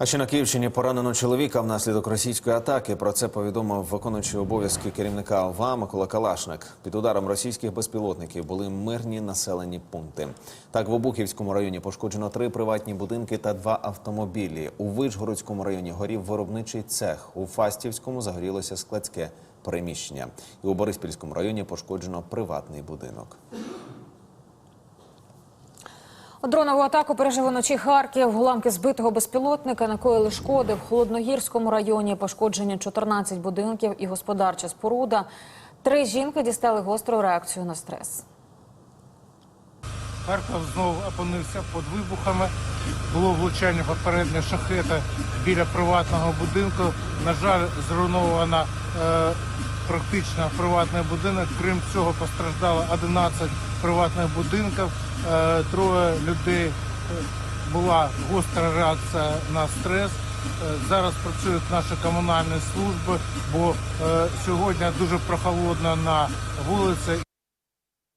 А ще на Київщині поранено чоловіка внаслідок російської атаки. Про це повідомив виконуючий обов'язки керівника ОВА Микола Калашник. Під ударом російських безпілотників були мирні населені пункти. Так, в Обухівському районі пошкоджено три приватні будинки та два автомобілі. У Вишгородському районі горів виробничий цех. У Фастівському загорілося складське переміщення. І у Бориспільському районі пошкоджено приватний будинок. Дронову атаку пережив уночі Харків. Уламки збитого безпілотника накоїли шкоди в Холодногірському районі. Пошкоджені 14 будинків і господарча споруда. Три жінки дістали гостру реакцію на стрес. Харків знову опинився під вибухами. Було влучання попереднє шахета біля приватного будинку. На жаль, зруйновано е, практично приватний будинок. Крім цього, постраждало 11 приватних будинків. Е, троє людей е, була гостра реакція на стрес. Е, Зараз працюють наші комунальні служби, бо сьогодні дуже прохолодно на вулиці.